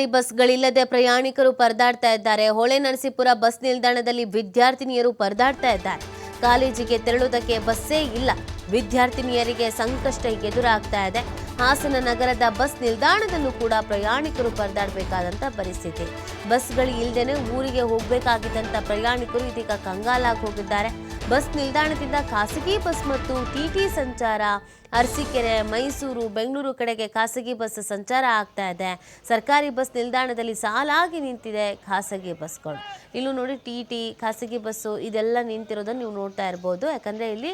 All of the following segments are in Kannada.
ಈ ಬಸ್ಗಳಿಲ್ಲದೆ ಪ್ರಯಾಣಿಕರು ಪರದಾಡ್ತಾ ಇದ್ದಾರೆ. ಹೊಳೆ ನರಸೀಪುರ ಬಸ್ ನಿಲ್ದಾಣದಲ್ಲಿ ವಿದ್ಯಾರ್ಥಿನಿಯರು ಪರದಾಡ್ತಾ ಇದ್ದಾರೆ. ಕಾಲೇಜಿಗೆ ತೆರಳುವುದಕ್ಕೆ ಬಸ್ಸೇ ಇಲ್ಲ. ವಿದ್ಯಾರ್ಥಿನಿಯರಿಗೆ ಸಂಕಷ್ಟ ಎದುರಾಗ್ತಾ ಇದೆ. ಹಾಸನ ನಗರದ ಬಸ್ ನಿಲ್ದಾಣದಲ್ಲೂ ಕೂಡ ಪ್ರಯಾಣಿಕರು ಪರದಾಡಬೇಕಾದಂಥ ಪರಿಸ್ಥಿತಿ. ಬಸ್ಗಳು ಇಲ್ಲದೇನೆ ಊರಿಗೆ ಹೋಗಬೇಕಾಗಿದ್ದಂಥ ಪ್ರಯಾಣಿಕರು ಇದೀಗ ಕಂಗಾಲಾಗಿ ಹೋಗಿದ್ದಾರೆ. ಬಸ್ ನಿಲ್ದಾಣದಿಂದ ಖಾಸಗಿ ಬಸ್ ಮತ್ತು ಟಿಟಿ ಸಂಚಾರ. ಅರಸೀಕೆರೆ, ಮೈಸೂರು, ಬೆಂಗಳೂರು ಕಡೆಗೆ ಖಾಸಗಿ ಬಸ್ ಸಂಚಾರ ಆಗ್ತಾ ಇದೆ. ಸರ್ಕಾರಿ ಬಸ್ ನಿಲ್ದಾಣದಲ್ಲಿ ಸಾಲಾಗಿ ನಿಂತಿದೆ ಖಾಸಗಿ ಬಸ್ಗಳು. ಇಲ್ಲೂ ನೋಡಿ ಟಿ ಟಿ, ಖಾಸಗಿ ಬಸ್ಸು ಇದೆಲ್ಲ ನಿಂತಿರೋದನ್ನು ನೀವು ನೋಡ್ತಾ ಇರ್ಬೋದು. ಯಾಕಂದರೆ ಇಲ್ಲಿ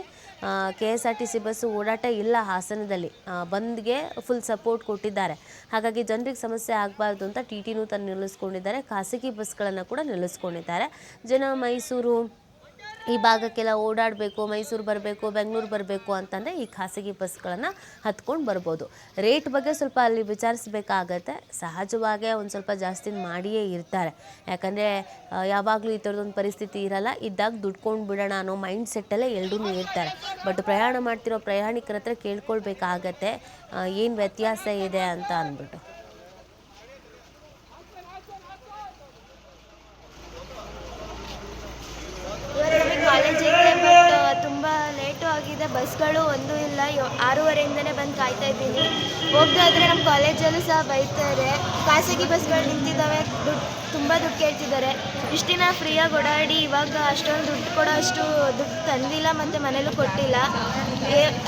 K S R T C bus ಓಡಾಟ ಇಲ್ಲ ಹಾಸನದಲ್ಲಿ. ಬಂದ್ಗೆ ಫುಲ್ ಸಪೋರ್ಟ್ ಕೊಟ್ಟಿದ್ದಾರೆ. ಹಾಗಾಗಿ ಜನರಿಗೆ ಸಮಸ್ಯೆ ಆಗಬಾರ್ದು ಅಂತ ಟಿ ಟಿನೂ ತಾನು ನಿಲ್ಲಿಸ್ಕೊಂಡಿದ್ದಾರೆ. ಖಾಸಗಿ ಬಸ್ಗಳನ್ನು ಕೂಡ ನಿಲ್ಲಿಸ್ಕೊಂಡಿದ್ದಾರೆ. ಜನ ಮೈಸೂರು ಈ ಭಾಗಕ್ಕೆಲ್ಲ ಓಡಾಡಬೇಕು, ಮೈಸೂರು ಬರಬೇಕು, ಬೆಂಗಳೂರು ಬರಬೇಕು ಅಂತಂದರೆ ಈ ಖಾಸಗಿ ಬಸ್ಗಳನ್ನು ಹತ್ಕೊಂಡು ಬರ್ಬೋದು. ರೇಟ್ ಬಗ್ಗೆ ಸ್ವಲ್ಪ ಅಲ್ಲಿ ವಿಚಾರಿಸಬೇಕಾಗತ್ತೆ. ಸಹಜವಾಗೇ ಒಂದು ಸ್ವಲ್ಪ ಜಾಸ್ತಿ ಮಾಡಿಯೇ ಇರ್ತಾರೆ. ಯಾಕಂದರೆ ಯಾವಾಗಲೂ ಈ ಥರದೊಂದು ಪರಿಸ್ಥಿತಿ ಇರಲ್ಲ. ಇದ್ದಾಗ ದುಡ್ಕೊಂಡು ಬಿಡೋಣ ಅನ್ನೋ ಮೈಂಡ್ ಸೆಟ್ಟಲ್ಲೇ ಎಲ್ಲರೂ ಇರ್ತಾರೆ. ಬಟ್ ಪ್ರಯಾಣ ಮಾಡ್ತಿರೋ ಪ್ರಯಾಣಿಕರ ಹತ್ರ ಕೇಳ್ಕೊಳ್ಬೇಕಾಗತ್ತೆ ಏನು ವ್ಯತ್ಯಾಸ ಇದೆ ಅಂತ ಅಂದ್ಬಿಟ್ಟು ಇವಾಗ ನಮಗೆ ಕಾಲೇಜ್ ಐತೆ ಬಟ್ ತುಂಬ ಲೇಟು ಆಗಿದೆ ಬಸ್ಗಳು ಒಂದೂ ಇಲ್ಲ ಆರೂವರೆಯಿಂದನೇ ಬಂದು ಕಾಯ್ತಾ ಇದ್ದೀನಿ. ಹೋಗ್ದಾದ್ರೆ ನಮ್ಮ ಕಾಲೇಜಲ್ಲೂ ಸಹ ಬೈತಾರೆ, ಖಾಸಗಿ ಬಸ್ಗಳು ನಿಂತಿದ್ದಾವೆ ದುಡ್ಡು ತುಂಬ ದುಡ್ಡು ಕೇಳ್ತಿದ್ದಾರೆ. ಇಷ್ಟು ದಿನ ಫ್ರೀಯಾಗಿ ಓಡಾಡಿ, ಇವಾಗ ಅಷ್ಟೊಂದು ದುಡ್ಡು ಕೊಡೋ ಅಷ್ಟು ದುಡ್ಡು ತಂದಿಲ್ಲ ಮತ್ತು ಮನೇಲೂ ಕೊಟ್ಟಿಲ್ಲ.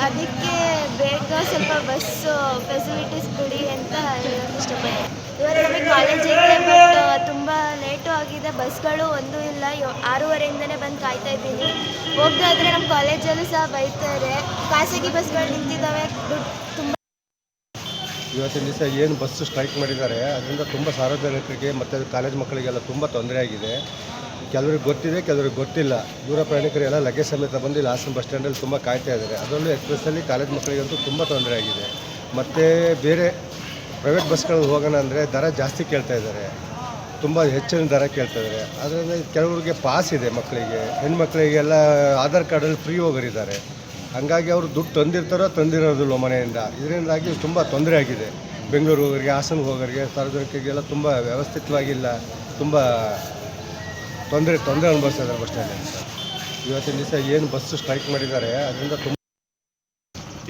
ಅದಕ್ಕೆ ಬೇಗ ಸ್ವಲ್ಪ ಬಸ್ಸು ಫೆಸಿಲಿಟೀಸ್ ಕೊಡಿ ಅಂತ ಇಷ್ಟಪಡ್ತೀನಿ. ಬಸ್ಗಳು ಒಂದೂ ಇಲ್ಲ ಆರೂವರೆಯಿಂದನೇ ಬಂದು ಕಾಯ್ತಾ ಇದ್ದೀನಿ. ಹೋಗ್ದಾದ್ರೆ ನಮ್ಮ ಕಾಲೇಜಲ್ಲೂ ಸಹ ಬೈತಾರೆ. ಖಾಸಗಿ ಬಸ್ಗಳು ನಿಂತಿದ್ದಾವೆ. ತುಂಬ ಇವತ್ತಿನ ದಿವಸ ಏನು ಬಸ್ ಸ್ಟ್ರೈಕ್ ಮಾಡಿದ್ದಾರೆ, ಅದರಿಂದ ತುಂಬ ಸಾರ್ವಜನಿಕರಿಗೆ ಮತ್ತು ಕಾಲೇಜ್ ಮಕ್ಕಳಿಗೆಲ್ಲ ತುಂಬ ತೊಂದರೆ ಆಗಿದೆ. ಕೆಲವ್ರಿಗೆ ಗೊತ್ತಿದೆ, ಕೆಲವ್ರಿಗೆ ಗೊತ್ತಿಲ್ಲ. ದೂರ ಪ್ರಯಾಣಿಕರೆಲ್ಲ ಲಗೇಜ್ ಸಮೇತ ಬಂದು ಇಲ್ಲಿ ಹಾಸನ ಬಸ್ ಸ್ಟ್ಯಾಂಡಲ್ಲಿ ತುಂಬ ಕಾಯ್ತಾ ಇದ್ದಾರೆ. ಅದರಲ್ಲೂ ಎಕ್ಸ್ಪ್ರೆಸ್ಸಲ್ಲಿ ಕಾಲೇಜ್ ಮಕ್ಕಳಿಗಂತೂ ತುಂಬ ತೊಂದರೆ ಆಗಿದೆ. ಮತ್ತು ಬೇರೆ ಪ್ರೈವೇಟ್ ಬಸ್ಗಳಲ್ಲಿ ಹೋಗೋಣ ಅಂದರೆ ದರ ಜಾಸ್ತಿ ಕೇಳ್ತಾ ಇದ್ದಾರೆ. ತುಂಬ ಹೆಚ್ಚಿನ ದರ ಕೇಳ್ತಿದ್ದಾರೆ ಅದರಿಂದ ಕೆಲವ್ರಿಗೆ ಪಾಸ್ ಇದೆ ಮಕ್ಕಳಿಗೆ. ಹೆಣ್ಮಕ್ಳಿಗೆಲ್ಲ ಆಧಾರ್ ಕಾರ್ಡಲ್ಲಿ ಫ್ರೀ ಹೋಗೋರಿದ್ದಾರೆ. ಹಂಗಾಗಿ ಅವರು ದುಡ್ಡು ತಂದಿರ್ತಾರೋ ತಂದಿರೋದಿಲ್ಲ ಮನೆಯಿಂದ. ಇದರಿಂದಾಗಿ ತುಂಬ ತೊಂದರೆ ಆಗಿದೆ. ಬೆಂಗಳೂರು ಹೋಗೋರಿಗೆ, ಹಾಸನ ಹೋಗೋರಿಗೆ, ಸಾರ್ವಜನಿಕರಿಗೆಲ್ಲ ತುಂಬ ವ್ಯವಸ್ಥಿತವಾಗಿಲ್ಲ. ತುಂಬ ತೊಂದರೆ ತೊಂದರೆ ಅನುಭವಿಸ್ತಾ ಇದ್ದಾರೆ ಬಸ್ ಸ್ಟ್ಯಾಂಡಲ್ಲಿ. ಇವತ್ತಿನ ದಿವಸ ಏನು ಬಸ್ಸು ಸ್ಟ್ರೈಕ್ ಮಾಡಿದ್ದಾರೆ, ಅದರಿಂದ ತುಂಬ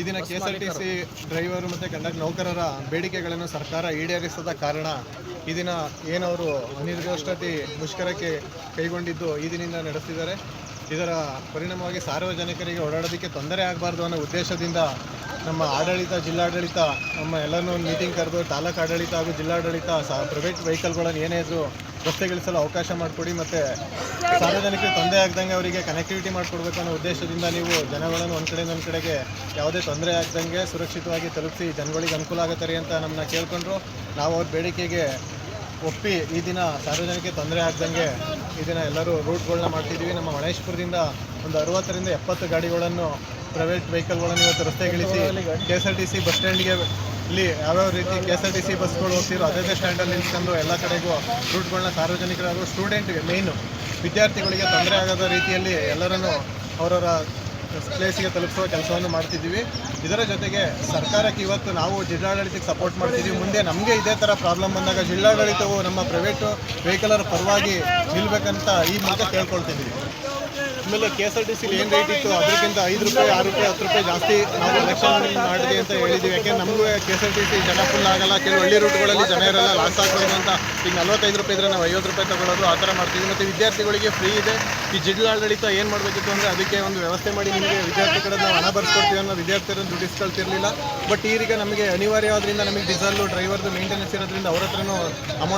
ಈ ದಿನ K S R T C driver ಮತ್ತು ಕಂಡಕ್ಟರ್ ನೌಕರರ ಬೇಡಿಕೆಗಳನ್ನು ಸರ್ಕಾರ ಈಡೇರಿಸದ ಕಾರಣ ಈ ದಿನ ಏನವರು ಅನಿರ್ದಿಷ್ಟತೆ ಮುಷ್ಕರಕ್ಕೆ ಕೈಗೊಂಡಿದ್ದು ಈ ದಿನದಿಂದ ನಡೆಸ್ತಿದ್ದಾರೆ. ಇದರ ಪರಿಣಾಮವಾಗಿ ಸಾರ್ವಜನಿಕರಿಗೆ ಓಡಾಡೋದಕ್ಕೆ ತೊಂದರೆ ಆಗಬಾರ್ದು ಅನ್ನೋ ಉದ್ದೇಶದಿಂದ ನಮ್ಮ ಆಡಳಿತ, ಜಿಲ್ಲಾಡಳಿತ, ನಮ್ಮ ಎಲ್ಲನೂ ಒಂದು ಮೀಟಿಂಗ್ ಕರೆದು ತಾಲೂಕು ಆಡಳಿತ ಹಾಗೂ ಜಿಲ್ಲಾಡಳಿತ ಪ್ರೈವೇಟ್ ವೆಹಿಕಲ್ಗಳನ್ನು ಏನೇ ರಸ್ತೆಗಳಿಸಲು ಅವಕಾಶ ಮಾಡಿಕೊಡಿ ಮತ್ತು ಸಾರ್ವಜನಿಕರಿಗೆ ತೊಂದರೆ ಆಗ್ದಂಗೆ ಅವರಿಗೆ ಕನೆಕ್ಟಿವಿಟಿ ಮಾಡಿಕೊಡ್ಬೇಕು ಅನ್ನೋ ಉದ್ದೇಶದಿಂದ ನೀವು ಜನಗಳನ್ನು ಒಂದು ಕಡೆಯಿಂದ ಒಂದು ಕಡೆಗೆ ಯಾವುದೇ ತೊಂದರೆ ಆಗ್ದಂಗೆ ಸುರಕ್ಷಿತವಾಗಿ ತಲುಪಿಸಿ ಜನಗಳಿಗೆ ಅನುಕೂಲ ಆಗುತ್ತಾರೆ ಅಂತ ನಮ್ಮನ್ನ ಕೇಳಿಕೊಂಡ್ರು. ನಾವು ಅವ್ರ ಬೇಡಿಕೆಗೆ ಒಪ್ಪಿ ಈ ದಿನ ಸಾರ್ವಜನಿಕರಿಗೆ ತೊಂದರೆ ಆಗ್ದಂಗೆ ಈ ದಿನ ಎಲ್ಲರೂ ರೂಟ್ಗಳನ್ನ ಮಾಡ್ತಿದ್ದೀವಿ. ನಮ್ಮ ಮಣೇಶ್ಪುರದಿಂದ ಒಂದು ಅರವತ್ತರಿಂದ ಎಪ್ಪತ್ತು ಗಾಡಿಗಳನ್ನು ಪ್ರೈವೇಟ್ ವೆಹಿಕಲ್ಗಳನ್ನು ಇವತ್ತು ರಸ್ತೆಗಿಳಿಸಿ K S R T C bus ಸ್ಟ್ಯಾಂಡ್ಗೆ ಇಲ್ಲಿ ಯಾವ್ಯಾವ ರೀತಿ K S R T C ಬಸ್ಗಳು ಹೋಗ್ತಿರೋ ಅದೇ ಸ್ಟ್ಯಾಂಡಲ್ಲಿ ನಿಂತ್ಕೊಂಡು ಎಲ್ಲ ಕಡೆಗೂ ರೂಟ್ಗಳನ್ನ ಸಾರ್ವಜನಿಕರು ಹಾಗೂ ಸ್ಟೂಡೆಂಟ್ಗೆ ಮೇಯ್ನು ವಿದ್ಯಾರ್ಥಿಗಳಿಗೆ ತೊಂದರೆ ಆಗದ ರೀತಿಯಲ್ಲಿ ಎಲ್ಲರನ್ನು ಅವರವರ ಪ್ಲೇಸಿಗೆ ತಲುಪಿಸುವ ಕೆಲಸವನ್ನು ಮಾಡ್ತಿದ್ದೀವಿ. ಇದರ ಜೊತೆಗೆ ಸರ್ಕಾರಕ್ಕೆ ಇವತ್ತು ನಾವು ಜಿಲ್ಲಾಡಳಿತಕ್ಕೆ ಸಪೋರ್ಟ್ ಮಾಡ್ತಿದ್ದೀವಿ. ಮುಂದೆ ನಮಗೆ ಇದೇ ಥರ ಪ್ರಾಬ್ಲಮ್ ಬಂದಾಗ ಜಿಲ್ಲಾಡಳಿತವು ನಮ್ಮ ಪ್ರೈವೇಟು ವೆಹಿಕಲರ ಪರವಾಗಿ ನಿಲ್ಬೇಕಂತ ಈ ಮೂಲಕ ಕೇಳ್ಕೊಳ್ತಿದ್ದೀವಿ. ಆಮೇಲೆ ಕೆ ಎಸ್ ಆರ್ ಟಿ ಸಿಲಿ ಏನು ರೇಟ್ ಇತ್ತು? ಅದಕ್ಕಿಂತ ಐದು ರೂಪಾಯಿ ಆರು ರೂಪಾಯಿ ಹತ್ತು ರೂಪಾಯಿ ಜಾಸ್ತಿ ನಾವು ಎಲೆಕ್ಷನ್ ಮಾಡಿದೆ ಅಂತ ಹೇಳಿದ್ದೀವಿ ಯಾಕೆ ನಮಗೂ K S R T C ಜನ ಫುಲ್ ಆಗಲ್ಲ. ಕೆಲವು ಹಳ್ಳಿ ರೂಟ್ಗಳಲ್ಲಿ ಜನ ಇರಲ್ಲ. ಲಾಸ್ ಆಗ್ಬೋದು ಅಂತ. ಈಗ ನಲ್ವತ್ತೈದು ರೂಪಾಯಿ ಇದ್ರೆ ನಾವು ಐವತ್ತು ರೂಪಾಯಿ ತಗೊಳ್ಳೋದು ಆ ಥರ ಮಾಡ್ತೀವಿ ಮತ್ತು ವಿದ್ಯಾರ್ಥಿಗಳಿಗೆ ಫ್ರೀ ಇದೆ. ಈ ಜಿಲ್ಲಾಡಳಿತ ಏನು ಮಾಡಬೇಕಿತ್ತು ಅಂದರೆ ಅದಕ್ಕೆ ಒಂದು ವ್ಯವಸ್ಥೆ ಮಾಡಿ ನಿಮಗೆ ವಿದ್ಯಾರ್ಥಿ ಕಡೆ ನಾವು ಹಣ ಬರ್ಸ್ಕೊಡ್ತೀವಿ ಅನ್ನೋ ವಿದ್ಯಾರ್ಥಿಗಳನ್ನು ದುಡಿಸ್ಕೊಳ್ತಿರ್ಲಿಲ್ಲ ಬಟ್ ಈಗ ನಮಗೆ ಅನಿವಾರ್ಯವಾದ್ರಿಂದ ನಮಗೆ ಡೀಸೆಲ್ಲು ಡ್ರೈವರ್ದು ಮೇಂಟೆನೆನ್ಸ್ ಇರೋದ್ರಿಂದ ಅವ್ರ ಹತ್ರನೂ ಅಮೌಂಟ್